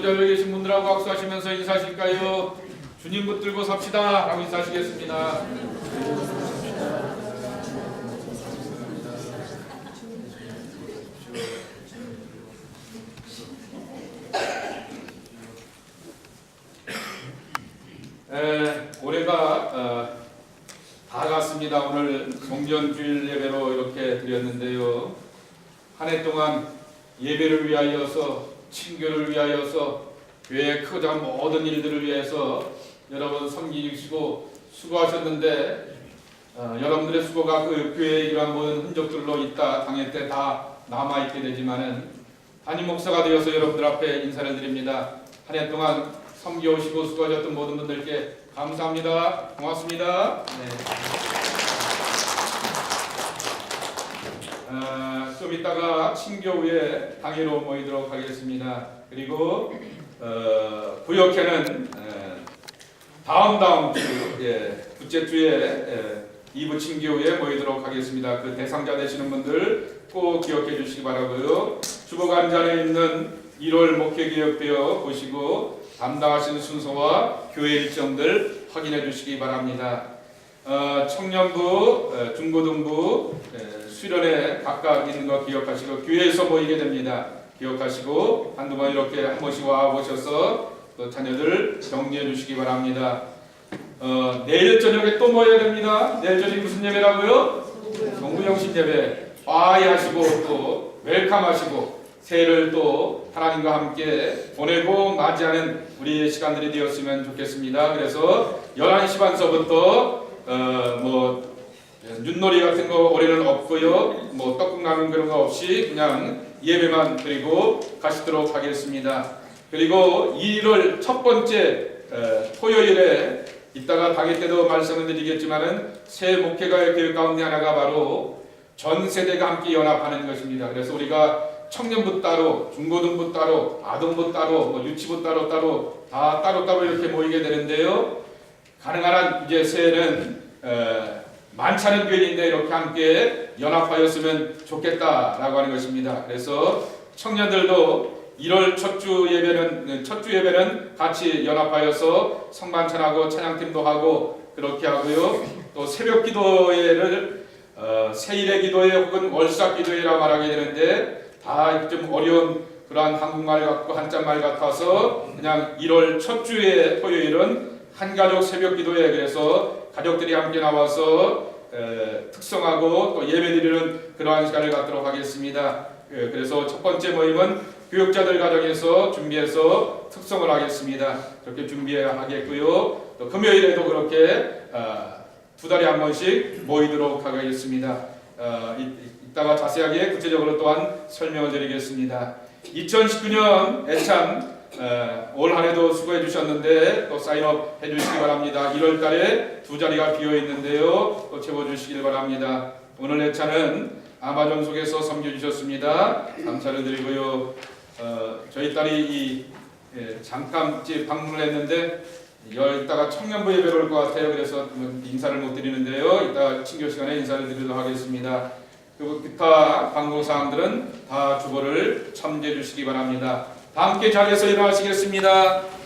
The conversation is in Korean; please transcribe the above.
그 자리에 계신 분들하고 악수하시면서 인사하실까요? 주님 붙들고 삽시다 라고 인사하시겠습니다. 에, 올해가 어, 다 갔습니다. 오늘 성전주일 예배로 이렇게 드렸는데요. 한 해 동안 예배를 위하여서 친교를 위하여서 교회 크고 모든 일들을 위해서 여러분 섬기시고 수고하셨는데 어, 여러분들의 수고가 그 교회의 이러한 모든 흔적들로 있다 당일 때 다 남아 있게 되지만은 담임 목사가 되어서 여러분들 앞에 인사를 드립니다. 한 해 동안 섬겨오시고 수고하셨던 모든 분들께 감사합니다. 고맙습니다. 네. 어, 좀 이따가 친교 후에 당회로 모이도록 하겠습니다. 그리고 어, 부역회는 어, 다음 다음 주 예, 둘째 주에 예, 2부 친교 후에 모이도록 하겠습니다. 그 대상자 되시는 분들 꼭 기억해 주시기 바라고요. 주보관전에 있는 1월 목회 기획되어 보시고 담당하시는 순서와 교회 일정들 확인해 주시기 바랍니다. 어, 청년부, 어, 중고등부, 에, 수련회 각각 있는 거 기억하시고 교회에서 모이게 됩니다. 기억하시고 한두 번 이렇게 한 번씩 와 보셔서 또 자녀들 격려해 주시기 바랍니다. 어, 내일 저녁에 또 모여야 됩니다. 내일 저녁 무슨 예배라고요? 정부영신 예배. 화해하시고 또 웰컴하시고 새해를 또 하나님과 함께 보내고 맞이하는 우리의 시간들이 되었으면 좋겠습니다. 그래서 11시 반서부터 어뭐 윷놀이 같은 거 올해는 없고요. 뭐 떡국 나는 그런 거 없이 그냥 예배만 드리고 가시도록 하겠습니다. 그리고 1월 첫 번째 어, 토요일에 이따가 당일 때도 말씀을 드리겠지만은 새 목회가의 계획 가운데 하나가 바로 전 세대가 함께 연합하는 것입니다. 그래서 우리가 청년부 따로, 중고등부 따로, 아동부 따로, 뭐 유치부 따로 따로 다 따로 따로 이렇게 모이게 되는데요. 가능한 한 이제 새해는 어, 많지 않은 교인인데 이렇게 함께 연합하였으면 좋겠다라고 하는 것입니다. 그래서 청년들도 1월 첫 주 예배는 첫 주 예배는 같이 연합하여서 성만찬하고 찬양팀도 하고 그렇게 하고요. 또 새벽 기도회를 어, 세일의 기도회 혹은 월삭 기도회라 말하게 되는데 다 좀 어려운 그러한 한국말 같고 한자말 같아서 그냥 1월 첫 주의 토요일은 한 가족 새벽 기도회 그래서 가족들이 함께 나와서 에, 특성하고 또 예배드리는 그러한 시간을 갖도록 하겠습니다. 예, 그래서 첫 번째 모임은 교육자들 가정에서 준비해서 특성을 하겠습니다. 그렇게 준비하겠고요. 또 금요일에도 그렇게 아, 두 달에 한 번씩 모이도록 하겠습니다. 어, 이, 이따가 자세하게 구체적으로 또한 설명을 드리겠습니다. 2019년 애참 어, 올 한해도 수고해 주셨는데 또 사인업 해 주시기 바랍니다. 1월 달에 두 자리가 비어 있는데요. 또 채워 주시길 바랍니다. 오늘 애차는 아마존 속에서 섬겨 주셨습니다. 감사를 드리고요. 어, 저희 딸이 이 예, 잠깐 이제 방문을 했는데 열 이따가 청년부 예배로 올 것 같아요. 그래서 뭐 인사를 못 드리는데요. 이따 친교 시간에 인사를 드리도록 하겠습니다. 그리고 기타 방송 사항들은 다 주보를 참조해 주시기 바랍니다. 다 함께 자리에서 일어나시겠습니다.